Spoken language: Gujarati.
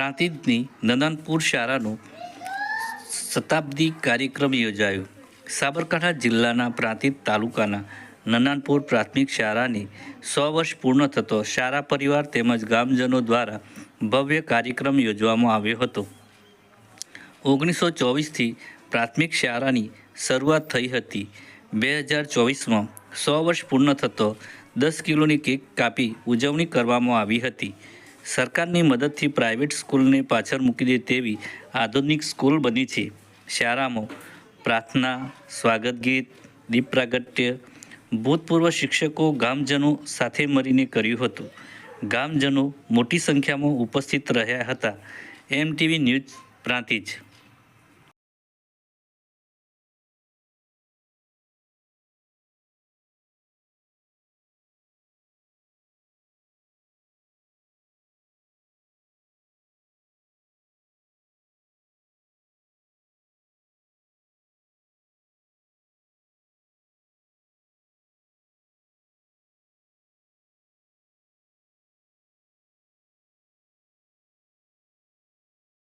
પ્રાંતિજની નંદનપુર શાળાનો શતાબ્દી કાર્યક્રમ યોજાયો. સાબરકાંઠા જિલ્લાના પ્રાંતિજ તાલુકાના નનાનપુર પ્રાથમિક શાળાની સો વર્ષ પૂર્ણ થતો શાળા પરિવાર તેમજ ગામજનો દ્વારા ભવ્ય કાર્યક્રમ યોજવામાં આવ્યો હતો. ઓગણીસો ચોવીસથી પ્રાથમિક શાળાની શરૂઆત થઈ હતી. બે હજાર ચોવીસમાં સો વર્ષ પૂર્ણ થતો દસ કિલોની કેક કાપી ઉજવણી કરવામાં આવી હતી. સરકારની મદદથી પ્રાઇવેટ સ્કૂલને પાછળ મૂકી દે તેવી આધુનિક સ્કૂલ બની છે. શાળામાં પ્રાર્થના, સ્વાગત ગીત, દીપ પ્રાગટ્ય, ભૂતપૂર્વ શિક્ષકો, ગામજનો સાથે મળીને કર્યું હતું. ગામજનો મોટી સંખ્યામાં ઉપસ્થિત રહ્યા હતા. MTV news Prantij.